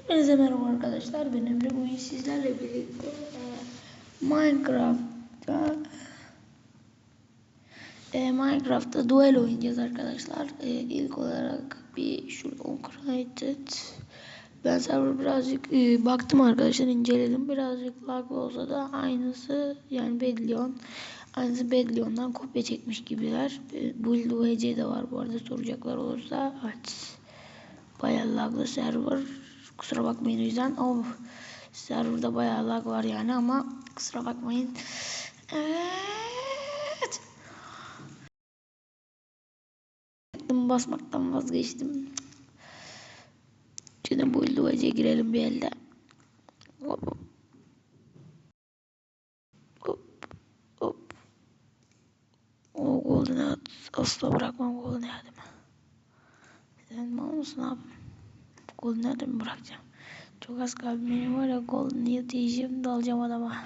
Hepinize merhaba arkadaşlar. Ben Emre. Bugün sizlerle birlikte e, Minecraft'ta e, Minecraft'ta duel oynayacağız arkadaşlar. E, ilk olarak bir şurada created. Ben server birazcık e, baktım arkadaşlar inceledim. Birazcık lag olsa da aynısı yani Bedlion. Aynısı Bedlion'dan kopya çekmiş gibiler. E, Build UHC de var bu arada soracaklar olursa. Evet. Bayağı laglı server. Kusura bakmayın o yüzden. Oh, serverda bayağı lag var yani ama kusura bakmayın. Evet. Basmaktan vazgeçtim. Şimdi bu ilduvaca girelim bir elde. Hop. Hop. Hop. O golden. Asla bırakmam golden at'ımı. Sen mal mısın abi? Golden at'ımı bırakacağım. Çok az kalbim benim var ya yat yiyeceğim dalacağım adama.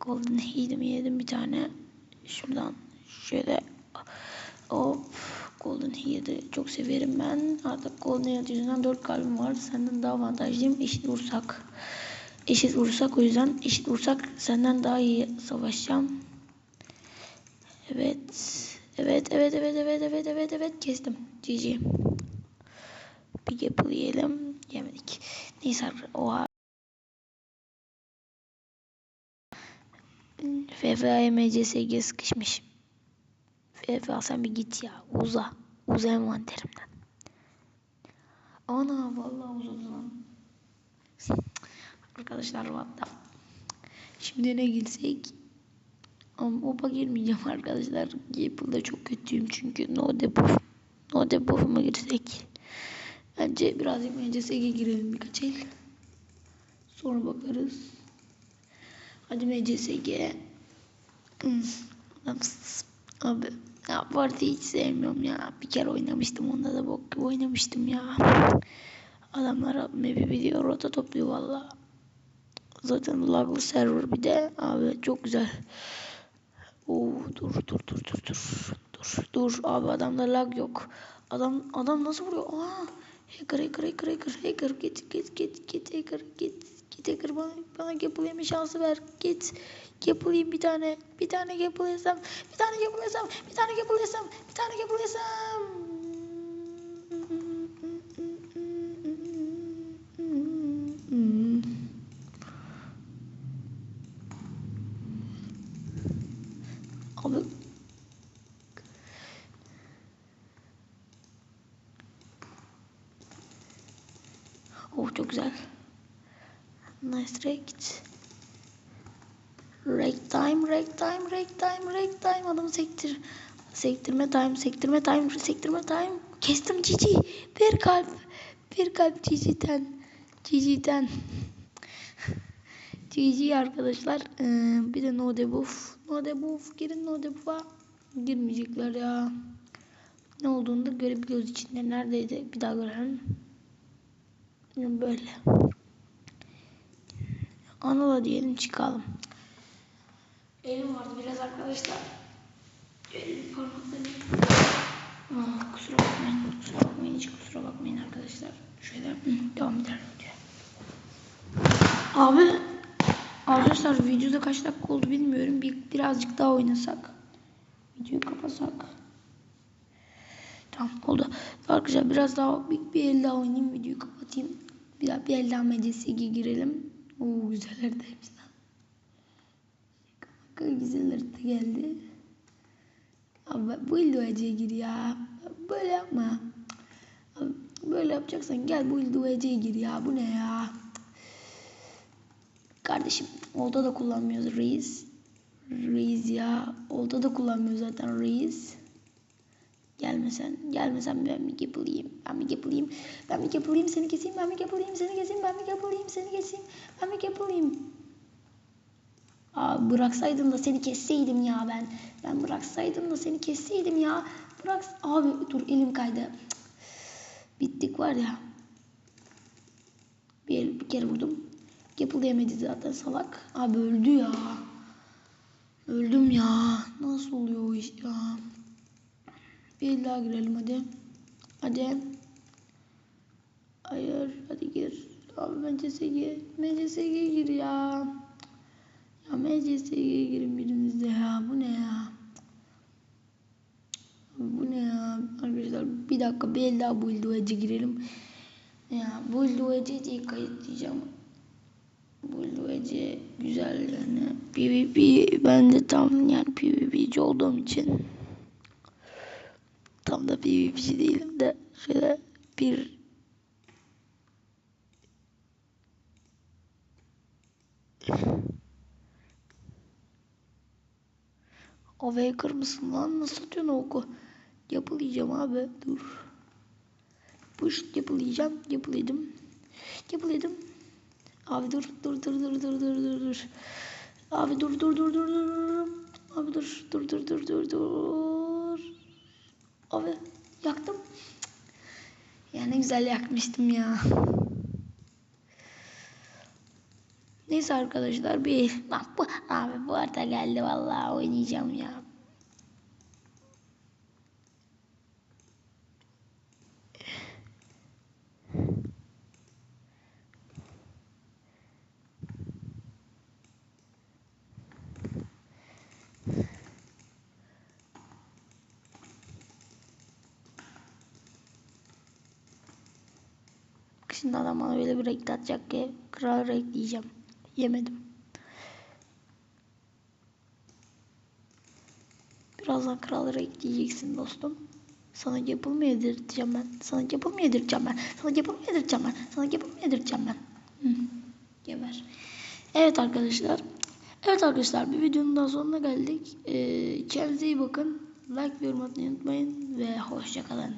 Golden yedim yedim bir tane. Şuradan şöyle hop Golden Heat'ı çok severim ben. Artık Golden Heat yüzünden 4 kalbim var. Senden daha avantajlıyım. Eşit vursak. Eşit vursak o yüzden eşit vursak senden daha iyi savaşacağım. Evet. Evet evet evet evet evet evet evet kestim. GG. Bir yapı yiyelim. Yemedik. Neyse oha. FFA MCSG sıkışmış. FFA sen bir git ya. Uza. Uza envanterimden. Ana vallahi uzadı lan. Arkadaşlar vallahi. Şimdi ne girsek? Ama opa girmeyeceğim arkadaşlar. Apple'da çok kötüyüm çünkü no debuff. No debuff'uma girsek. Bence birazcık MCS'ye girelim birkaç el. Sonra bakarız. Hadi MCSG. Hmm. Abi ya Parti hiç sevmiyorum ya. Bir kere oynamıştım onda da bok gibi oynamıştım ya. Adamlar map'i biliyor rota topluyor valla. Zaten laglı server bir de abi çok güzel. Oo dur dur dur dur dur. Dur dur abi adamda lag yok. Adam adam nasıl vuruyor? Aa hacker hacker hacker hacker hacker git git git git hacker git git hacker bana bana Gapple yeme şansı ver git. Gapple bir tane bir tane Gapple yesem bir tane Gapple yesem bir tane Gapple yesem bir tane Gapple yesem. Abi Çok güzel. Nice rekt. Rake time, rake time, rake time, rake time. Adamı sektir. Sektirme time, sektirme time, sektirme time. Kestim Cici. Bir kalp. Bir kalp Cici'den. Cici'den. Cici arkadaşlar. Ee, bir de no debuff. No debuff. Girin no debuff'a. Girmeyecekler ya. Ne olduğunu da görebiliyoruz içinde. Neredeydi? Bir daha görelim. Böyle. Anala diyelim çıkalım. Elim vardı biraz arkadaşlar. Elim parmaklarım. Aa, kusura bakmayın. Kusura bakmayın. Hiç kusura bakmayın arkadaşlar. Şöyle hı, devam edelim diyor. Abi arkadaşlar videoda kaç dakika oldu bilmiyorum. Bir, birazcık daha oynasak. Videoyu kapasak. Tamam oldu. Arkadaşlar biraz daha bir, bir el daha oynayayım. Videoyu kapatayım. Bir bir el daha MCS'ye girelim. Oo de hepsi lan. Şaka güzeller de geldi. Abi bu ilduacıya gir ya. Böyle yapma. Abi, böyle yapacaksan gel bu ilduacıya gir ya. Bu ne ya? Kardeşim olta da kullanmıyoruz reis. Reis ya. Olta da kullanmıyor zaten reis. Gelmesen, gelmesen ben mi yapılayım? Ben mi yapılayım? Ben mi yapılayım? Seni keseyim, ben mi yapılayım? Seni keseyim, ben mi yapılayım? Seni keseyim, ben mi yapılayım? Aa, bıraksaydım da seni kesseydim ya ben. Ben bıraksaydım da seni kesseydim ya. Bırak, abi dur elim kaydı. Bittik var ya. Bir, el, bir kere vurdum. Yapılayamadı zaten salak. Abi öldü ya. Öldüm ya. Nasıl oluyor o iş ya? Bir daha girelim hadi. Hadi. Hayır. Hadi gir. Abi MCSG. MCSG gir ya. Ya MCSG'ye girin biriniz de ya. Bu ne ya? Bu ne ya? Arkadaşlar bir dakika bir daha Bulldoge'e girelim. Ya Bulldoge'e diye kayıtlayacağım. Bulldoge'e güzel yani. PvP ben de tam yani PvP'ci olduğum için tam da PvP'ci değilim de şöyle bir O Waker mısın lan? Nasıl atıyorsun oku? Yapılayacağım abi. Dur. Push yapılayacağım. Yapılaydım. Yapılaydım. Abi dur dur dur dur dur dur dur dur. Abi dur dur dur dur dur. Abi dur dur dur dur dur dur. Abi yaktım. Ya ne güzel yakmıştım ya. Neyse arkadaşlar bir bak bu abi bu arada geldi vallahi oynayacağım ya. Şimdi adam bana böyle bir renk atacak ki kral renk diyeceğim. Yemedim. Birazdan kral renk diyeceksin dostum. Sana yapımı yedirteceğim ben. Sana yapımı yedirteceğim ben. Sana yapımı yedirteceğim ben. Sana yapımı yedirteceğim ben. Hı. Geber. Evet arkadaşlar. Evet arkadaşlar bir videonun daha sonuna geldik. Ee, kendinize iyi bakın. Like ve yorum atmayı unutmayın. Ve hoşçakalın.